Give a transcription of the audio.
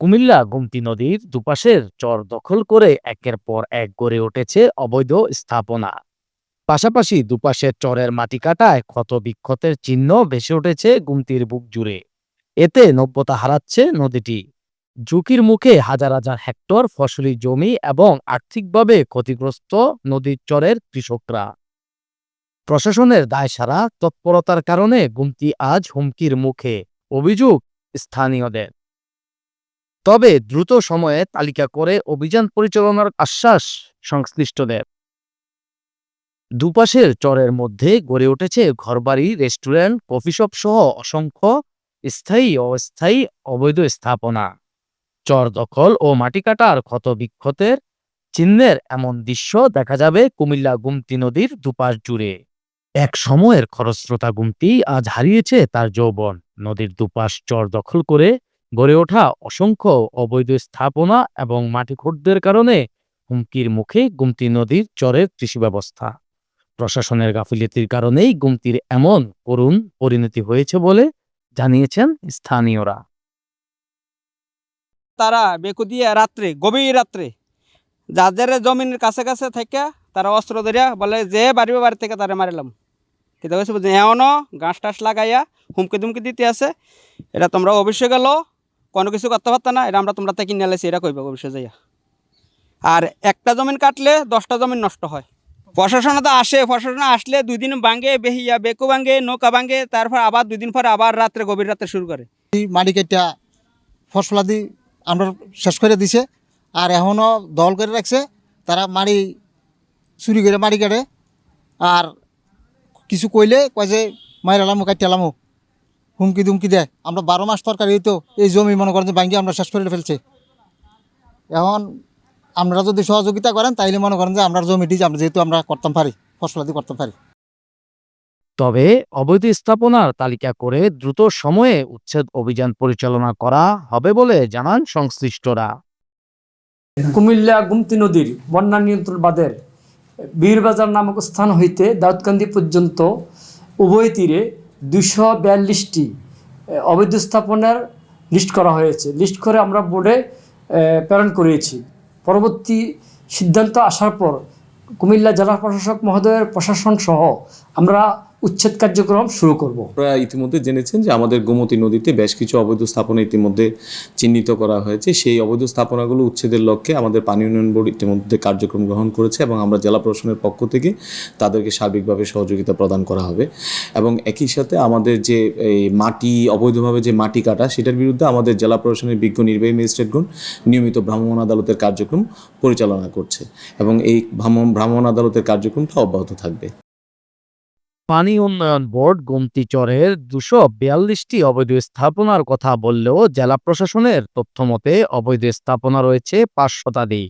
কুমিল্লা গুমতি নদীর দুপাশের চর দখল করে একের পর এক গড়ে উঠেছে অবৈধ স্থাপনা। পাশাপাশি দুপাশের চরের মাটি কাটায় ক্ষত বিক্ষতের চিহ্ন ভেসে উঠেছে গুমতির বুক জুড়ে। এতে নব্যতা হারাচ্ছে নদীটি। ঝুঁকির মুখে হাজার হাজার হেক্টর ফসলি জমি এবং আর্থিকভাবে ক্ষতিগ্রস্ত নদীর চরের কৃষকরা। প্রশাসনের দায় সারা তৎপরতার কারণে গুমতি আজ হুমকির মুখে। অভিযোগ স্থানীয়দের। তবে দ্রুত সময়ে তালিকা করে অভিযান পরিচালনার আশ্বাস সংশ্লিষ্টদের। দুপাশের চরের মধ্যে গড়ে উঠেছে ঘরবাড়ি, রেস্টুরেন্ট কফিশপ সহ অসংখ্য স্থায়ী, অস্থায়ী, অবৈধ স্থাপনা। চর দখল ও মাটি কাটার ক্ষত বিক্ষতের চিহ্নের এমন দৃশ্য দেখা যাবে কুমিল্লা গুমতি নদীর দুপাশ জুড়ে। এক সময়ের খরস্রোতা গুমতি আজ হারিয়েছে তার যৌবন। নদীর দুপাশ চর দখল করে গড়ে ওঠা অসংখ্য অবৈধ স্থাপনা এবং মাটি খুঁড়দের কারণে হুমকির মুখে গুমতি নদীর চরের কৃষি ব্যবস্থা। প্রশাসনের গাফিলতির কারণেই গুমতির এমন করুণ পরিণতি হয়েছে বলে জানিয়েছেন স্থানীয়রা। তারা বেকু দিয়ে রাত্রে, গভীর রাত্রে যাদের জমিনের কাছে কাছে থেকে তারা অস্ত্র ধরিয়া বলে, যে বাড়িবে বাড়ি থেকে তারা মারিলাম। কিন্তু এমনও গাছ টাছ লাগাইয়া হুমকি দুমকি দিতে আছে, এটা তোমরা অবশ্যই গেল। কোনো কিছু করতে পারত না, এটা আমরা তোমরা থেকে নিয়ে এলাইছি এটা কইবা অবশ্যই যাইয়া। আর একটা জমিন কাটলে দশটা জমিন নষ্ট হয়। প্রশাসন তো আসে, প্রশাসন আসলে দুই দিন ভাঙে, বেহিয়া, বেকু ভাঙে, নৌকা ভাঙে, তারপর আবার দুই দিন পর আবার রাত্রে, গভীর রাত্রে শুরু করে। মাটি কেটে ফসলাদি আমরা শেষ করে দিছে, আর এখনও দল করে রাখছে, তারা মাড়ি চুরি করে মাড়ি কাটে, আর কিছু কইলে কয় যে মাইরালামো কাটিয়ালামো হুমকি দুমকি দেয়। আমরা বারো মাস তরকারি হইতো এই জমি মনে করেন যে ভাঙ্গি আমরা শেষ করে ফেলছে। এখন আপনারা যদি সহযোগিতা করেন তাইলে মনে করেন যে আমরা জমিটি যে আমরা যেহেতু আমরা করতাম পারি ফসলাদি করতে পারি। তবে অবৈধ স্থাপনার তালিকা করে দ্রুত সময়ে উচ্ছেদ অভিযান পরিচালনা করা হবে বলে জানান সংশ্লিষ্টরা। কুমিল্লা গুমতি নদীর বন্যা নিয়ন্ত্রণ বাঁধের বীরবাজার নামক স্থান হইতে দাউদকান্দি পর্যন্ত উভয় তীরে দুশো বিয়াল্লিশটি অবৈধ স্থাপনার লিস্ট করা হয়েছে। লিস্ট করে আমরা বোর্ডে প্রেরণ করিয়েছি পরবর্তী সিদ্ধান্ত আসার পর কুমিল্লা জেলা প্রশাসক মহোদয়ের প্রশাসন সহ আমরা উচ্ছেদ কার্যক্রম শুরু করব। আপনারা ইতিমধ্যে জেনেছেন যে আমাদের গোমতী নদীতে বেশ কিছু অবৈধ স্থাপনা ইতিমধ্যে চিহ্নিত করা হয়েছে। সেই অবৈধ স্থাপনাগুলো উচ্ছেদের লক্ষ্যে আমাদের পানি উন্নয়ন বোর্ড ইতিমধ্যে কার্যক্রম গ্রহণ করেছে এবং আমরা জেলা প্রশাসনের পক্ষ থেকে তাদেরকে সার্বিকভাবে সহযোগিতা প্রদান করা হবে। এবং একই সাথে আমাদের যে এই মাটি, অবৈধভাবে যে মাটি কাটা, সেটার বিরুদ্ধে আমাদের জেলা প্রশাসনের বিজ্ঞ নির্বাহী ম্যাজিস্ট্রেটগণ নিয়মিত ভ্রাম্যমাণ আদালতের কার্যক্রম পরিচালনা করছে। এবং এই ভ্রাম্য- ভ্রাম্যমাণ আদালতের কার্যক্রমটা অব্যাহত থাকবে। পানি উন্নয়ন বোর্ড গুমতি চরের দুশো বিয়াল্লিশটি অবৈধ স্থাপনার কথা বললেও জেলা প্রশাসনের তথ্যমতে অবৈধ স্থাপনা রয়েছে পাঁচ শতাধিক।